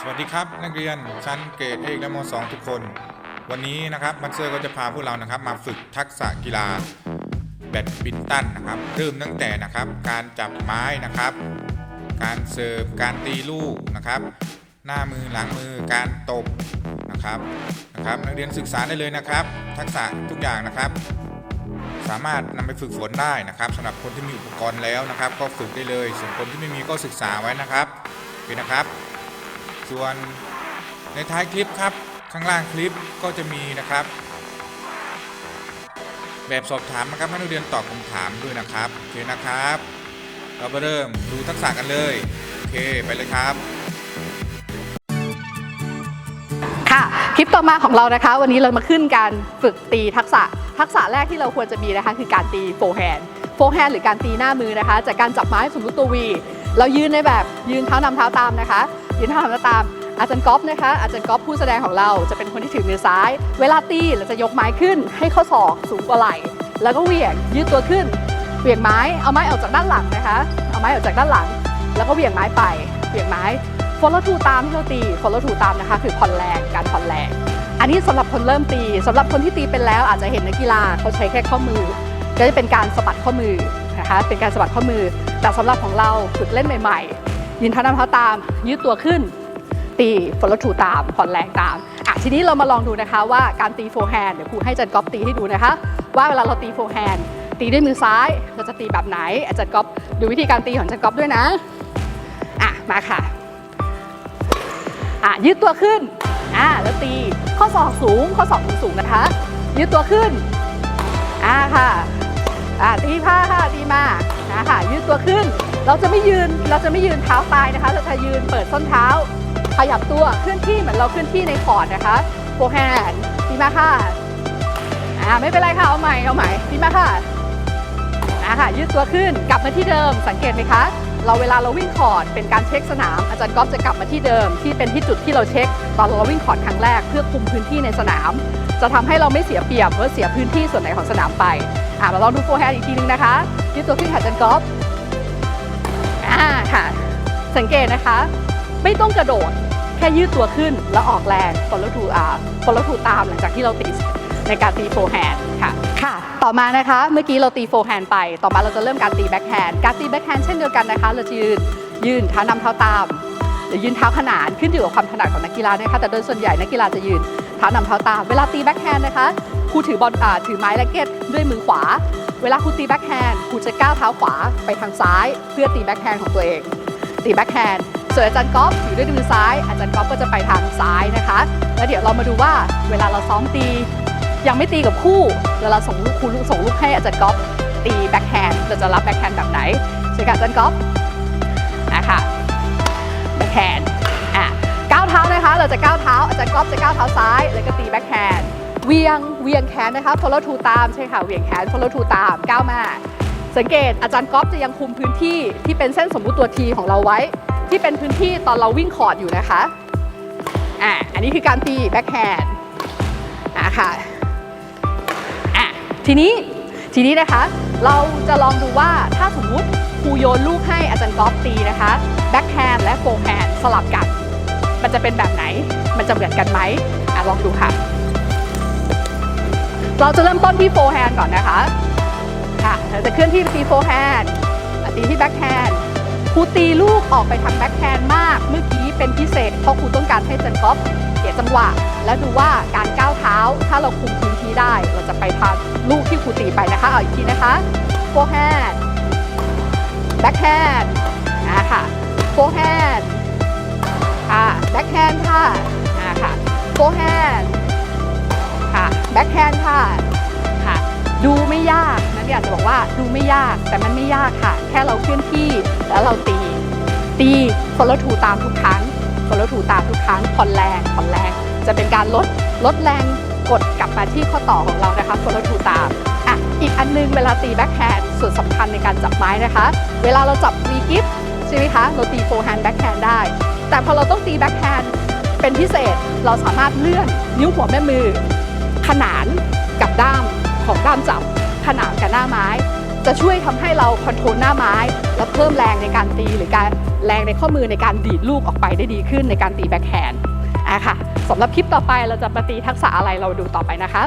สวัสดีครับนักเรียนชั้นเกรดเอกและมสองทุกคน วันนี้นะครับบันเซอร์ก็จะพาพวกเรานะครับ มาฝึกทักษะกีฬาแบดมินตันนะครับ เริ่มตั้งแต่นะครับ การจับไม้นะครับ การเสิร์ฟการตีลูกนะครับ หน้ามือหลังมือการตบนะครับนะครับ นักเรียนศึกษาได้เลยนะครับ ทักษะทุกอย่างนะครับ สามารถนำไปฝึกฝนได้นะครับสำหรับคนที่มีอุปกรณ์แล้วนะครับ ก็ฝึกได้เลยส่วนคนที่ไม่มีก็ศึกษาไว้นะครับโอเคนะครับ ส่วนในท้ายคลิปครับ ข้างล่างคลิปก็จะมีนะครับ แบบสอบถามนะครับให้นักเรียนตอบคำถามด้วยนะครับโอเคนะครับ เราไปเริ่มดูทักษะกันเลยโอเคไปเลยครับค่ะคลิปต่อมาของเรานะคะ วันนี้เรามาขึ้นการฝึกตีทักษะ ทักษะแรกที่เราควรจะมีนะคะ คือการตีโฟร์แฮนด์โฟร์แฮนด์หรือการตีหน้ามือนะคะ จากการจับไม้สมมติตัววี เรายืนในแบบยืนเท้านำเท้าตามนะคะ ยืนเท้านำตามอาจารย์ก๊อฟนะคะ อาจารย์ก๊อฟผู้แสดงของเราจะเป็นคนที่ถือมือซ้าย เวลาตีเราจะยกไม้ขึ้น ให้ข้อศอกสูงกว่าไหล่ แล้วก็เหวี่ยงยืดตัวขึ้น เหวี่ยงไม้ เอาไม้ออกจากด้านหลังนะคะ เอาไม้ออกจากด้านหลัง แล้วก็เหวี่ยงไม้ไป เหวี่ยงไม้ follow to ตามที่เราตี follow to ตามนะคะ คือผ่อนแรง การผ่อนแรง อันนี้สำหรับคนเริ่มตีสำหรับคนที่ตีเป็นแล้วอาจจะเห็นนักกีฬาเขาใช้แค่ข้อมือ ก็จะเป็นการสะบัดข้อมือนะคะ เป็นการสะบัดข้อมือ แต่สำหรับของเราฝึกเล่นใหม่ ๆ ยืนเท้านำเท้าตาม ยืดตัวขึ้น ตี follow to ตามผ่อนแรงตามอะทีนี้เรามาลองดูนะคะว่าการตีโฟร์แฮนด์เดี๋ยวครูให้จันก๊อฟตีให้ดูนะคะ ว่าเวลาเราตีโฟร์แฮนด์ตีด้วยมือซ้ายเราจะตีแบบไหนอาจารย์ก๊อฟดูวิธีการตีของอาจารย์ก๊อฟด้วยนะอะมาค่ะอะยืดตัวขึ้นอ่าแล้วตีข้อศอกสูงข้อศอกสูงสูงนะคะ ยืดตัวขึ้นอ่าค่ะอ่าตีผ้าค่ะตีมา ค่ะยืดตัวขึ้น เราจะไม่ยืนเราจะไม่ยืนเท้าตายนะคะ เราจะยืนเปิดส้นเท้า ขยับตัวเคลื่อนที่เหมือนเราเคลื่อนที่ในคอร์ดนะคะโฟร์แฮนด์ตีมากค่ะอ่าไม่เป็นไรค่ะเอาใหม่เอาใหม่ตีมาค่ะอ่าค่ะยืดตัวขึ้นกลับมาที่เดิมสังเกตไหมคะเราเวลาเราวิ่งคอร์ดเป็นการเช็คสนามอาจารย์ก๊อฟจะกลับมาที่เดิม ที่เป็นที่จุดที่เราเช็ค ตอนเราวิ่งคอร์ดครั้งแรกเพื่อคุมพื้นที่ในสนาม จะทำให้เราไม่เสียเปรียบหรือเสียพื้นที่ส่วนไหนของสนามไปอ่าเราลองดูโฟร์แฮนด์อีกทีนึงนะคะ ยืดตัวขึ้นค่ะอาจารย์ก๊อฟอ่าค่ะ สังเกตนะคะ ไม่ต้องกระโดด แค่ยืดตัวขึ้นแล้วออกแรง follow to อ่า follow to ตามหลังจากที่เราตีในการตีโฟร์แฮนด์ค่ะ ค่ะ ต่อมานะคะ เมื่อกี้เราตีโฟร์แฮนด์ไป ต่อมาเราจะเริ่มการตีแบ็คแฮนด์ การตีแบ็คแฮนด์เช่นเดียวกันนะคะ เราจะยืน ยืนเท้านำเท้าตาม หรือยืนเท้าขนาน ขึ้นอยู่กับความถนัดของนักกีฬานะคะ แต่โดยส่วนใหญ่นักกีฬาจะยืนเท้านำเท้าตาม เวลาตีแบ็คแฮนด์นะคะ ครูถือบอลอ่าถือไม้แร็กเก็ตด้วยมือขวา เวลาครูตีแบ็คแฮนด์ครูจะก้าวเท้าขวาไปทางซ้าย เพื่อตีแบ็คแฮนด์ของตัวเอง ตีแบ็คแฮนด์ส่วนอาจารย์ก๊อฟอยู่ด้วยมือซ้าย อาจารย์ก๊อฟก็จะไปทางซ้ายนะคะ แล้วเดี๋ยวเรามาดูว่าเวลาเราซ้อมตี ยังไม่ตีกับคู่แล้วเราส่งลูกครูส่งลูกให้อาจารย์ก๊อฟตีแบ็คแฮนด์เราจะรับแบ็คแฮนด์แบบไหนเชิญค่ะอาจารย์ก๊อฟนะคะแบ็คแฮนด์อะก้าวเท้านะคะ เราจะก้าวเท้าอาจารย์ก๊อฟจะก้าวเท้าซ้าย แล้วก็ตีแบ็คแฮนด์ เวียงเวียงแขนนะคะ follow to ตามใช่ค่ะเวียงแขน follow to ตามก้าวมาสังเกตอาจารย์ก๊อฟจะยังคุมพื้นที่ที่เป็นเส้นสมมุติตัว T ของเราไว้ ที่เป็นพื้นที่ตอนเราวิ่งคอร์ดอยู่นะคะอ่าอันนี้คือการตีแบ็คแฮนด์อ่าค่ะอะทีนี้ทีนี้นะคะ เราจะลองดูว่าถ้าสมมุติครูโยนลูกให้อาจารย์ก๊อฟตีนะคะแบ็คแฮนด์และโฟร์แฮนด์สลับกัน มันจะเป็นแบบไหนมันจะเหมือนกันไหมอะลองดูค่ะ เราจะเริ่มต้นที่โฟร์แฮนด์ก่อนนะคะค่ะเราจะเคลื่อนที่ไปตีโฟร์แฮนด์ตีที่แบ็คแฮนด์ครูตีลูกออกไปทางแบ็คแฮนด์มาก เมื่อกี้เป็นพิเศษ เพราะครูต้องการให้จันกอฟเสียจังหวะ แล้วดูว่าการก้าวเท้า ถ้าเราคุมพื้นที่ได้ เราจะไปทางลูกที่ครูตีไปนะคะ เอาอีกทีนะคะโฟร์แฮนด์แบ็คแฮนด์อ่าค่ะโฟร์แฮนด์ค่ะแบ็คแฮนด์ค่ะอ่าค่ะโฟร์แฮนด์ ค่ะ แบ็คแฮนด์ค่ะค่ะ ดูไม่ยากนันอยากจะบอกว่าดูไม่ยากแต่มันไม่ยากค่ะ แค่เราเคลื่อนที่แล้วเราตี ตี follow to ตามทุกครั้ง follow to ตามทุกครั้งผ่อนแรงผ่อนแรง จะเป็นการลดลดแรงกดกลับมาที่ข้อต่อของเรานะคะ follow to ตามอะอีกอันนึงเวลาตี back hand ส่วนสำคัญในการจับไม้นะคะ เวลาเราจับ free gift ใช่ไหมคะเราตี forehand back hand ได้ แต่พอเราต้องตี back hand เป็นพิเศษเราสามารถเลื่อนนิ้วหัวแม่มือ ขนานกับด้ามของด้ามจับขนานกับหน้าไม้ จะช่วยทำให้เราคอนโทรลหน้าไม้ แล้วเพิ่มแรงในการตีหรือการแรงในข้อมือในการดีดลูกออกไปได้ดีขึ้นในการตีแบ็คแฮนด์อะค่ะสำหรับคลิปต่อไปเราจะมาตีทักษะอะไรเราดูต่อไปนะคะ